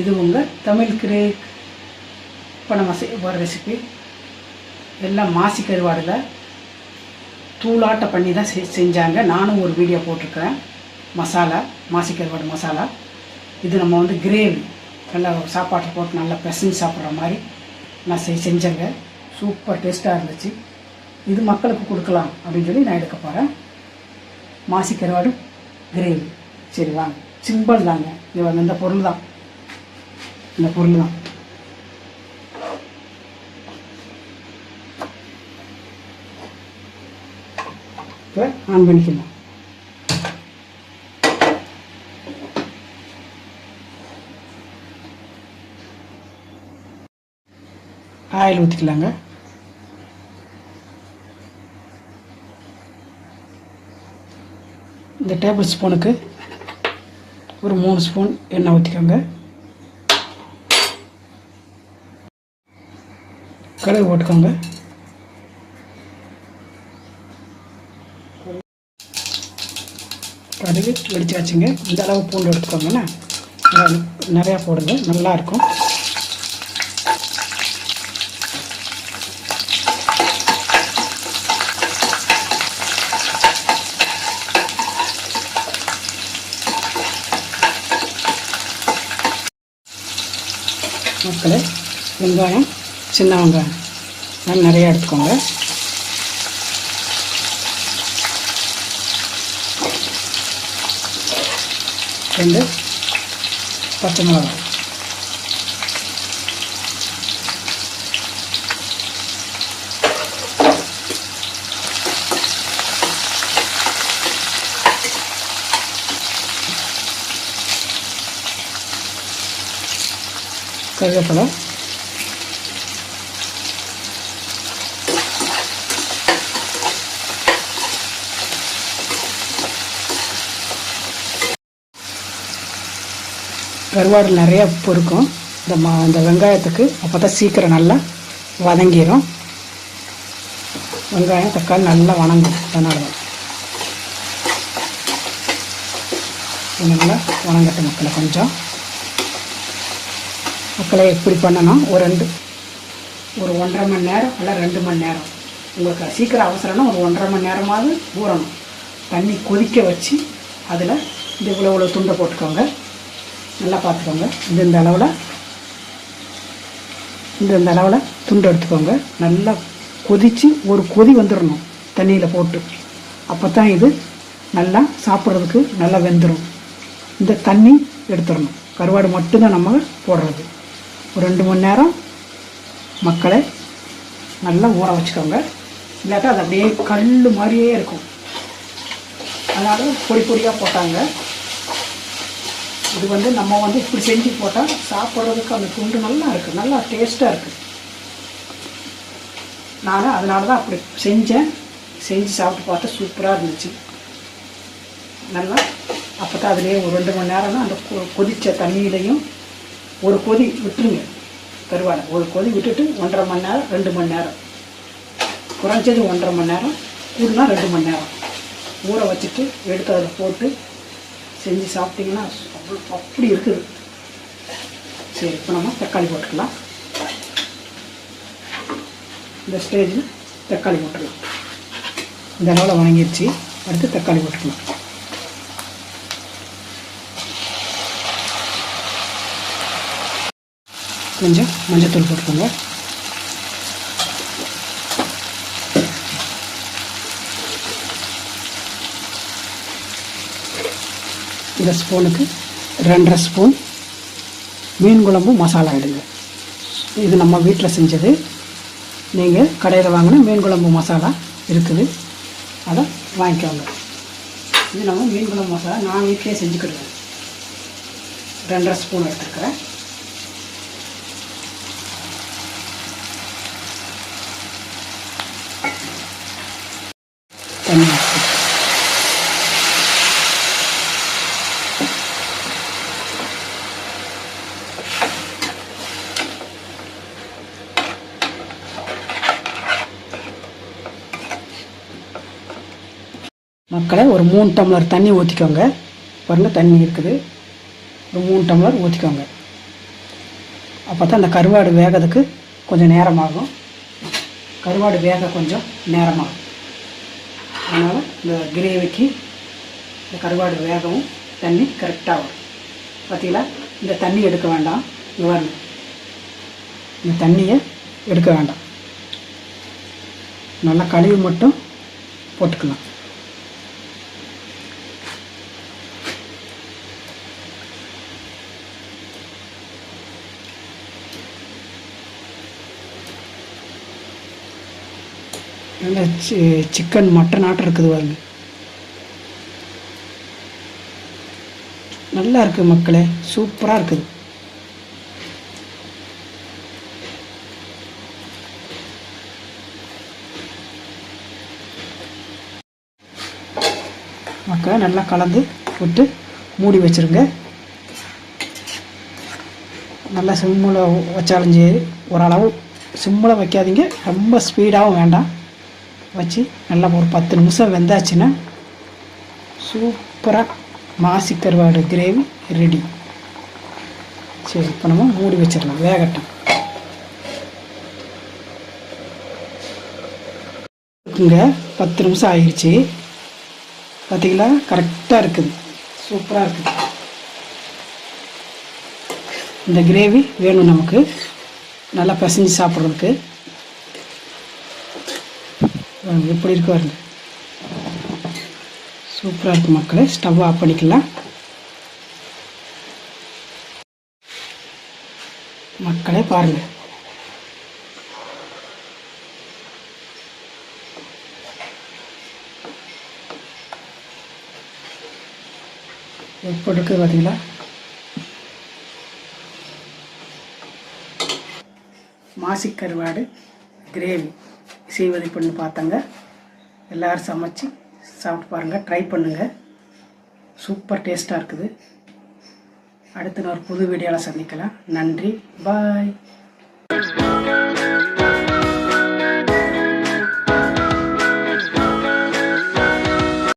இது உங்கள் தமிழ் கிரேக் இப்போ நம்ம செய்ய போகிற ரெசிபி எல்லாம் மாசி கருவாடில் தூளாட்ட பண்ணி தான் செ செஞ்சாங்க. நானும் ஒரு வீடியோ போட்டிருக்கிறேன். மசாலா மாசி கருவாடு மசாலா. இது நம்ம வந்து கிரேவி நல்லா சாப்பாட்டில் போட்டு நல்லா பிசைஞ்சு சாப்பிட்ற மாதிரி நான் செய் செஞ்சேங்க. சூப்பர் டேஸ்ட்டாக இருந்துச்சு. இது மக்களுக்கு கொடுக்கலாம் அப்படின்னு சொல்லி நான் எடுக்க போகிறேன் மாசி கருவாடு கிரேவி சரி வாங்க. சிம்பிள் தாங்க. இது வந்து இந்த பொருள் தான். இந்த பொருள் தான். இப்போ ஆன் பண்ணிக்கலாம். ஆயில் ஊற்றிக்கலாங்க இந்த டேபிள் ஸ்பூனுக்கு ஒரு மூணு ஸ்பூன் எண்ணெய் ஊற்றிக்கோங்க கடுகு போட்டுக்கோங்க. கடுகு வெடிச்சாச்சுங்க. இந்த அளவு பூண்டு எடுத்துக்கோங்கண்ணா நிறையா போடுங்க. நல்லாயிருக்கும். மக்களை வெங்காயம் சின்ன வெங்காயம் நல்லா நிறையா எடுத்துக்கோங்க. ரெண்டு. பச்சை மிளகாய் கருவேப்பிலை. கருவாடு நிறையா பொறுக்கும். இருக்கும் இந்த மா இந்த வெங்காயத்துக்கு அப்போ தான் சீக்கிரம் நல்லா வதங்கிடும் வெங்காயம் தக்காளி நல்லா வணங்கும். அதனால தான் நல்லா வணங்கட்டும் மக்களை கொஞ்சம். மக்களை எப்படி பண்ணணும்? ஒரு ரெண்டு ஒரு ஒன்றரை மணி நேரம் இல்லை ரெண்டு மணி நேரம். உங்களுக்கு சீக்கிரம் அவசரம்னா ஒரு ஒன்றரை மணி நேரமாவது ஊறணும். தண்ணி கொதிக்க வச்சு அதில் இந்த இவ்வளோ இவ்வளோ துண்டை போட்டுக்கோங்க. நல்லா பார்த்துக்கோங்க. இந்த அளவில். இந்தந்த அளவில் துண்டு எடுத்துக்கோங்க. நல்லா கொதித்து ஒரு கொதி வந்துடணும் தண்ணியில் போட்டு. அப்போ தான் இது நல்லா சாப்பிட்றதுக்கு நல்லா வெந்துடும் இந்த தண்ணி எடுத்துடணும் கருவாடு மட்டும்தான் நம்ம போடுறது. ஒரு ரெண்டு மணி நேரம் மக்களை நல்லா ஊற வச்சுக்கோங்க. இல்லாட்டா அது அப்படியே கல் மாதிரியே இருக்கும். அதனால் பொடி பொடியாக போட்டாங்க. இது வந்து நம்ம வந்து இப்படி செஞ்சு போட்டால் சாப்பிட்றதுக்கு அந்த துண்டு நல்லா இருக்குது நல்லா டேஸ்ட்டாக இருக்குது நான் அதனால தான் அப்படி செஞ்சேன். செஞ்சு சாப்பிட்டு பார்த்தா சூப்பராக இருந்துச்சு. நல்லா அப்போ தான் அதுலேயே ஒரு ரெண்டு மணி நேரம்னா அந்த கொ கொதித்த தண்ணியிலையும் ஒரு கொதி விட்டுருங்க. கருவாடை ஒரு கொதி விட்டுட்டு ஒன்றரை மணி நேரம் ரெண்டு மணி நேரம். குறைஞ்சது ஒன்றரை மணி நேரம் கூடுனா ரெண்டு மணி நேரம். ஊற வச்சுட்டு எடுத்து அதில் போட்டு செஞ்சு சாப்பிட்டிங்கன்னா அப்படி இருக்குது. சரி இப்போ நம்ம தக்காளி போட்டுக்கலாம். இந்த ஸ்டேஜில் தக்காளி போட்டுக்கலாம். இந்த அளவில் வணங்கிடுச்சு அடுத்து தக்காளி போட்டுக்கலாம். கொஞ்சம் மஞ்சத்தூள் போட்டுக்கோங்க. இந்த ஸ்பூனுக்கு ரெண்டரை ஸ்பூன் மீன் குழம்பு மசாலா எடுங்க. இது நம்ம வீட்டில் செஞ்சது. நீங்கள் கடையில் வாங்கின மீன் குழம்பு மசாலா இருக்குது. அதை வாங்கிக்கோங்க. இது நம்ம மீன் குழம்பு மசாலா நான் வீட்டிலே செஞ்சுக்கிடுவேன். ரெண்டரை ஸ்பூன் எடுத்துருக்கிறேன். தண்ணி மக்களை ஒரு மூணு டம்ளர் தண்ணி ஊற்றிக்கோங்க பாருங்க தண்ணி இருக்குது. ஒரு மூணு டம்ளர் ஊற்றிக்கோங்க அப்போ தான் அந்த கருவாடு வேகிறதுக்கு கொஞ்சம் நேரமாகும். கருவாடு வேக கொஞ்சம் நேரமாகும். அதனால் இந்த கிரேவிக்கு இந்த கருவாடு வேகவும் தண்ணி கரெக்டாக வரும். பார்த்தீங்களா இந்த தண்ணி எடுக்க வேண்டாம். இவர் இந்த தண்ணியை எடுக்க வேண்டாம். நல்லா கழுவி மட்டும் போட்டுக்கலாம். நல்லா சி சிக்கன் மட்டன் ஆட்டம் இருக்குது பாருங்க. நல்லா இருக்குது மக்களே சூப்பராக இருக்குது. மக்கள் நல்லா கலந்து விட்டு மூடி வச்சுருங்க. நல்லா சிம்மில் வச்சாலும் சரி ஓரளவு சிம்மில் வைக்காதீங்க. ரொம்ப ஸ்பீடாகவும் வேண்டாம். வச்சு நல்லா ஒரு பத்து நிமிஷம் வெந்தாச்சுன்னா சூப்பராக மாசி கருவாடு கிரேவி ரெடி சரி இப்போ நம்ம மூடி வச்சிடலாம் வேகட்டும். இங்க பத்து நிமிஷம் ஆயிடுச்சு பார்த்தீங்களா கரெக்டாக இருக்குது. சூப்பராக இருக்குது. இந்த கிரேவி வேணும் நமக்கு. நல்லா பிசைஞ்சு சாப்பிட்றதுக்கு. எப்படி இருக்கு பாருங்க. சூப்பராக இருக்குது மக்களை ஸ்டவ் ஆஃப் பண்ணிக்கலாம். மக்களே பாருங்கள் எப்படி இருக்குது பார்த்தீங்களா மாசிக்கருவாடு கிரேவி. செய்வது பண்ணி பார்த்தாங்க. எல்லோரும் சமைச்சு சாப்பிட்டு பாருங்கள் ட்ரை பண்ணுங்கள் சூப்பர் டேஸ்ட்டாக இருக்குது. அடுத்து நான் ஒரு புது வீடியோவில் சந்திக்கலாம். நன்றி. பாய்